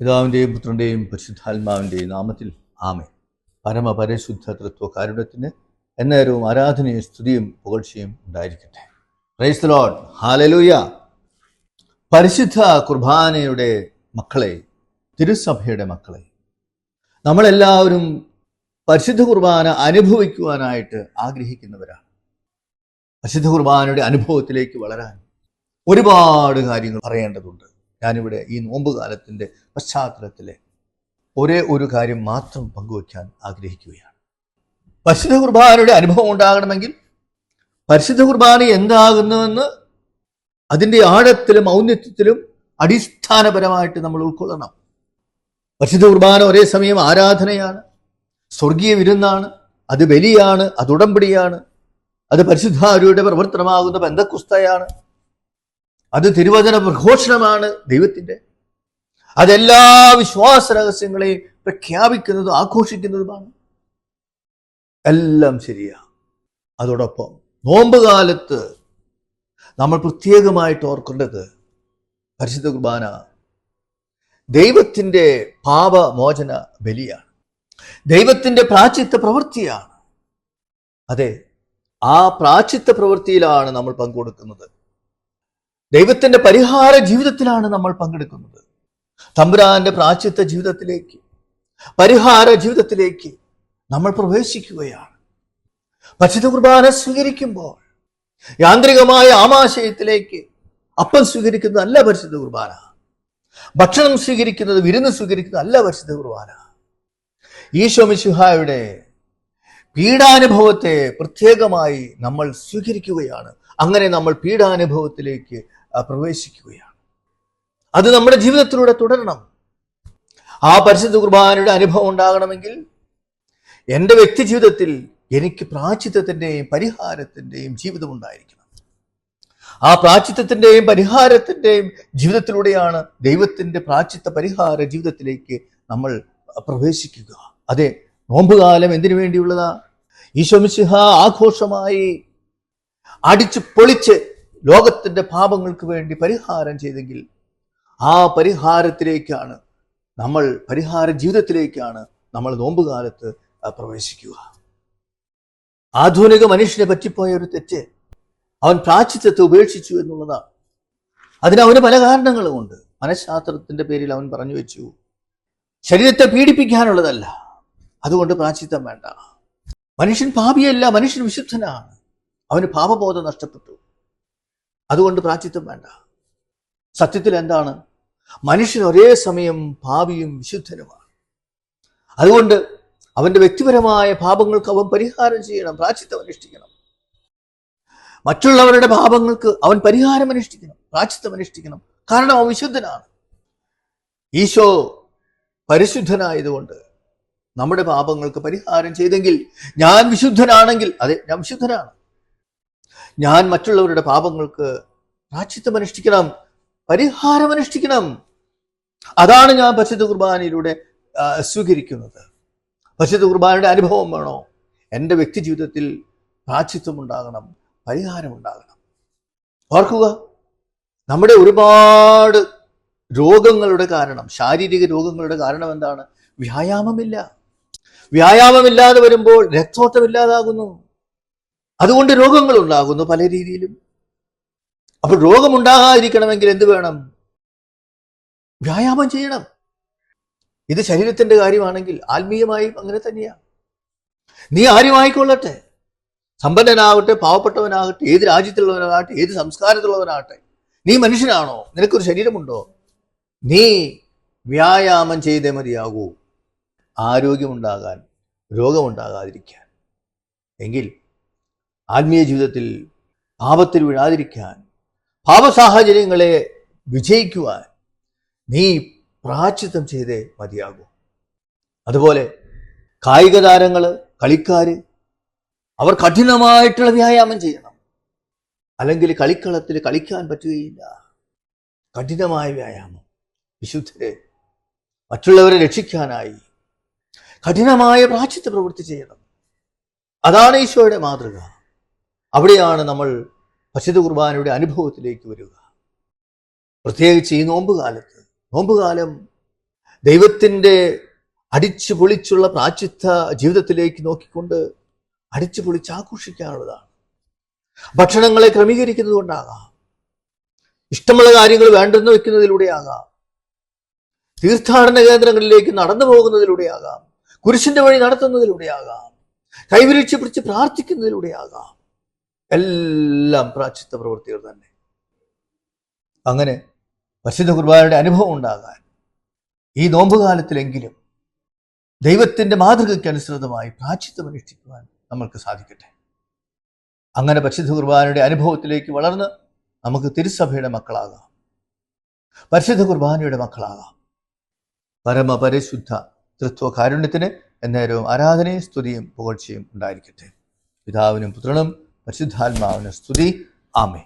പിതാവിന്റെയും പുത്രന്റെയും പരിശുദ്ധാത്മാവിന്റെയും നാമത്തിൽ ആമേ പരമപരിശുദ്ധ തൃത്വ എന്നേരവും ആരാധനയും സ്തുതിയും പുകഴ്ചയും ഉണ്ടായിരിക്കട്ടെ. പ്രൈസ് ലോഡ് ഹാലലൂയ പരിശുദ്ധ കുർബാനയുടെ മക്കളെ തിരുസഭയുടെ മക്കളെ നമ്മളെല്ലാവരും പരിശുദ്ധ കുർബാന അനുഭവിക്കുവാനായിട്ട് ആഗ്രഹിക്കുന്നവരാണ്. പരിശുദ്ധ കുർബാനയുടെ അനുഭവത്തിലേക്ക് വളരാൻ ഒരുപാട് കാര്യങ്ങൾ പറയേണ്ടതുണ്ട്. ഞാനിവിടെ ഈ നോമ്പ് കാലത്തിന്റെ പശ്ചാത്തലത്തിലെ ഒരേ ഒരു കാര്യം മാത്രം പങ്കുവയ്ക്കാൻ ആഗ്രഹിക്കുകയാണ്. പരിശുദ്ധ കുർബാനയുടെ അനുഭവം ഉണ്ടാകണമെങ്കിൽ പരിശുദ്ധ കുർബാന എന്താകുന്നുവെന്ന് അതിന്റെ ആഴത്തിലും ഔന്നിത്യത്തിലും അടിസ്ഥാനപരമായിട്ട് നമ്മൾ ഉൾക്കൊള്ളണം. പരിശുദ്ധ കുർബാന ഒരേ സമയം ആരാധനയാണ് സ്വർഗീയ വിരുന്നാണ് അത് ബലിയാണ് അത് ഉടമ്പടിയാണ് അത് പരിശുദ്ധാരുടെ പ്രവർത്തനമാകുന്ന ബന്ധക്കുസ്തയാണ് അത് തിരുവചന പ്രഘോഷണമാണ് ദൈവത്തിന്റെ അതെല്ലാ വിശ്വാസ രഹസ്യങ്ങളെയും പ്രഖ്യാപിക്കുന്നതും ആഘോഷിക്കുന്നതുമാണ്. എല്ലാം ശരിയാ. അതോടൊപ്പം നോമ്പ് കാലത്ത് നമ്മൾ പ്രത്യേകമായിട്ട് ഓർക്കേണ്ടത് പരിശുദ്ധ കുർബാന ദൈവത്തിന്റെ പാപമോചന ബലിയാണ്. ദൈവത്തിന്റെ പ്രാചിത്ത പ്രവൃത്തിയാണ്. അതെ ആ പ്രാചിത്ത പ്രവൃത്തിയിലാണ് നമ്മൾ പങ്കെടുക്കുന്നത് ദൈവത്തിന്റെ പരിഹാര ജീവിതത്തിലാണ് നമ്മൾ പങ്കെടുക്കുന്നത്. തമ്പുരാന്റെ പ്രാച്യത്വ ജീവിതത്തിലേക്ക് പരിഹാര ജീവിതത്തിലേക്ക് നമ്മൾ പ്രവേശിക്കുകയാണ്. പരിശുദ്ധ കുർബാന സ്വീകരിക്കുമ്പോൾ യാന്ത്രികമായ ആമാശയത്തിലേക്ക് അപ്പം സ്വീകരിക്കുന്നത് അല്ല പരിശുദ്ധ കുർബാന. ഭക്ഷണം സ്വീകരിക്കുന്നത് വിരുന്ന് സ്വീകരിക്കുന്നത് അല്ല പരിശുദ്ധ കുർബാന. ഈശോ മിശുഹായുടെ പീഡാനുഭവത്തെ പ്രത്യേകമായി നമ്മൾ സ്വീകരിക്കുകയാണ്. അങ്ങനെ നമ്മൾ പീഡാനുഭവത്തിലേക്ക് പ്രവേശിക്കുകയാണ്. അത് നമ്മുടെ ജീവിതത്തിലൂടെ തുടരണം. ആ പരിശുദ്ധ കുർബാനയുടെ അനുഭവം ഉണ്ടാകണമെങ്കിൽ എന്റെ വ്യക്തി ജീവിതത്തിൽ എനിക്ക് പ്രാചിത്വത്തിന്റെയും പരിഹാരത്തിന്റെയും ജീവിതം ഉണ്ടായിരിക്കണം. ആ പ്രാചിത്വത്തിന്റെയും പരിഹാരത്തിന്റെയും ജീവിതത്തിലൂടെയാണ് ദൈവത്തിന്റെ പ്രാചിത്വ പരിഹാര ജീവിതത്തിലേക്ക് നമ്മൾ പ്രവേശിക്കുക. അതെ നോമ്പുകാലം എന്തിനു വേണ്ടിയുള്ളതാ? ഈശോമിശിഹ ആഘോഷമായി അടിച്ചു പൊളിച്ച് ലോകത്തിന്റെ പാപങ്ങൾക്ക് വേണ്ടി പരിഹാരം ചെയ്തെങ്കിൽ ആ പരിഹാരത്തിലേക്കാണ് നമ്മൾ പരിഹാര ജീവിതത്തിലേക്കാണ് നമ്മൾ നോമ്പുകാലത്ത് പ്രവേശിക്കുക. ആധുനിക മനുഷ്യനെ പറ്റിപ്പോയ ഒരു തെറ്റ്. അവൻ പ്രാച്ചിത്വത്തെ ഉപേക്ഷിച്ചു എന്നുള്ളതാണ്. അതിന് അവന് പല കാരണങ്ങളുമുണ്ട്. മനഃശാസ്ത്രത്തിന്റെ പേരിൽ അവൻ പറഞ്ഞു വെച്ചു ശരീരത്തെ പീഡിപ്പിക്കാനുള്ളതല്ല അതുകൊണ്ട് പ്രാച്ചിത്വം വേണ്ട. മനുഷ്യൻ പാപിയല്ല മനുഷ്യൻ വിശുദ്ധനാണ്. അവന് പാപബോധം നഷ്ടപ്പെട്ടു. അതുകൊണ്ട് പ്രാചിത്വം വേണ്ട. സത്യത്തിൽ എന്താണ്? മനുഷ്യൻ ഒരേ സമയം പാപിയും വിശുദ്ധനുമാണ്. അതുകൊണ്ട് അവന്റെ വ്യക്തിപരമായ പാപങ്ങൾക്ക് അവൻ പരിഹാരം ചെയ്യണം പ്രാചിത്വം അനുഷ്ഠിക്കണം. മറ്റുള്ളവരുടെ പാപങ്ങൾക്ക് അവൻ പരിഹാരം അനുഷ്ഠിക്കണം പ്രാചിത്വം അനുഷ്ഠിക്കണം. കാരണം അവൻ വിശുദ്ധനാണ്. ഈശോ പരിശുദ്ധനായതുകൊണ്ട് നമ്മുടെ പാപങ്ങൾക്ക് പരിഹാരം ചെയ്തെങ്കിൽ ഞാൻ വിശുദ്ധനാണെങ്കിൽ അതെ ഞാൻ വിശുദ്ധനാണ്. ഞാൻ മറ്റുള്ളവരുടെ പാപങ്ങൾക്ക് പ്രാച്ചിത്വം അനുഷ്ഠിക്കണം പരിഹാരം അനുഷ്ഠിക്കണം. അതാണ് ഞാൻ പരിശുദ്ധ കുർബാനയിലൂടെ സ്വീകരിക്കുന്നത്. പരിശുദ്ധ കുർബാനയുടെ അനുഭവം വേണോ? എന്റെ വ്യക്തി ജീവിതത്തിൽ പ്രാച്ചിത്വം ഉണ്ടാകണം പരിഹാരം ഉണ്ടാകണം. ഓർക്കുക നമ്മുടെ ഒരുപാട് രോഗങ്ങളുടെ കാരണം ശാരീരിക രോഗങ്ങളുടെ കാരണം എന്താണ്? വ്യായാമമില്ല. വ്യായാമമില്ലാതെ വരുമ്പോൾ രക്തോട്ടമില്ലാതാകുന്നു അതുകൊണ്ട് രോഗങ്ങൾ ഉണ്ടാകുന്നു പല രീതിയിലും. അപ്പോൾ രോഗമുണ്ടാകാതിരിക്കണമെങ്കിൽ എന്ത് വേണം? വ്യായാമം ചെയ്യണം. ഇത് ശരീരത്തിന്റെ കാര്യമാണെങ്കിൽ ആത്മീയമായും അങ്ങനെ തന്നെയാണ്. നീ ആരുമായിക്കൊള്ളട്ടെ? സമ്പന്നനാകട്ടെ പാവപ്പെട്ടവനാകട്ടെ ഏത് രാജ്യത്തുള്ളവനാകട്ടെ ഏത് സംസ്കാരത്തിലുള്ളവനാകട്ടെ നീ മനുഷ്യനാണോ? നിനക്കൊരു ശരീരമുണ്ടോ? നീ വ്യായാമം ചെയ്തേ മതിയാകൂ. ആരോഗ്യമുണ്ടാകാൻ രോഗമുണ്ടാകാതിരിക്കാൻ. എങ്കിൽ ആത്മീയ ജീവിതത്തിൽ പാപത്തിൽ വീഴാതിരിക്കാൻ പാപസാഹചര്യങ്ങളെ വിജയിക്കുവാൻ നീ പ്രാച്ചിത്വം ചെയ്തേ മതിയാകൂ. അതുപോലെ കായിക താരങ്ങൾ കളിക്കാര് അവർ കഠിനമായിട്ടുള്ള വ്യായാമം ചെയ്യണം. അല്ലെങ്കിൽ കളിക്കളത്തിൽ കളിക്കാൻ പറ്റുകയില്ല. കഠിനമായ വ്യായാമം. വിശുദ്ധരെ മറ്റുള്ളവരെ രക്ഷിക്കാനായി കഠിനമായ പ്രാച്യത്തെ പ്രവൃത്തി ചെയ്യണം. അതാണ് ഈശോയുടെ മാതൃക. അവിടെയാണ് നമ്മൾ പരിശുദ്ധ കുർബാനയുടെ അനുഭവത്തിലേക്ക് വരിക. പ്രത്യേകിച്ച് ഈ നോമ്പുകാലത്ത്. നോമ്പുകാലം നോമ്പ് കാലം ദൈവത്തിന്റെ അടിച്ചു പൊളിച്ചുള്ള പ്രാചിത്ത ജീവിതത്തിലേക്ക് നോക്കിക്കൊണ്ട് അടിച്ചു പൊളിച്ച് ആഘോഷിക്കാനുള്ളതാണ്. ഭക്ഷണങ്ങളെ ക്രമീകരിക്കുന്നത് കൊണ്ടാകാം. ഇഷ്ടമുള്ള കാര്യങ്ങൾ വേണ്ടെന്ന് വെക്കുന്നതിലൂടെയാകാം തീർത്ഥാടന കേന്ദ്രങ്ങളിലേക്ക് നടന്നു പോകുന്നതിലൂടെയാകാം കുരിശിന്റെ വഴി നടത്തുന്നതിലൂടെയാകാം കൈവിരിച്ച് പിടിച്ച് പ്രാർത്ഥിക്കുന്നതിലൂടെയാകാം എല്ലാം പ്രാച്ചിത്ത പ്രവൃത്തികൾ തന്നെ. അങ്ങനെ പരിശുദ്ധ കുർബാനയുടെ അനുഭവം ഉണ്ടാകാൻ ഈ നോമ്പുകാലത്തിലെങ്കിലും ദൈവത്തിന്റെ മാതൃകയ്ക്ക് അനുസൃതമായി പ്രാച്ചിത്വം അനുഷ്ഠിക്കുവാൻ നമ്മൾക്ക് സാധിക്കട്ടെ. അങ്ങനെ പരിശുദ്ധ കുർബാനയുടെ അനുഭവത്തിലേക്ക് വളർന്ന് നമുക്ക് തിരുസഭയുടെ മക്കളാകാം. പരിശുദ്ധ കുർബാനയുടെ മക്കളാകാം. പരമപരിശുദ്ധ തൃത്വ കാരുണ്യത്തിന് എന്നേരവും ആരാധനയും സ്തുതിയും പുകഴ്ചയും ഉണ്ടായിരിക്കട്ടെ. പിതാവിനും പുത്രനും પરિશુદ્ધ હાલમાં માવન સ્તુતિ આમે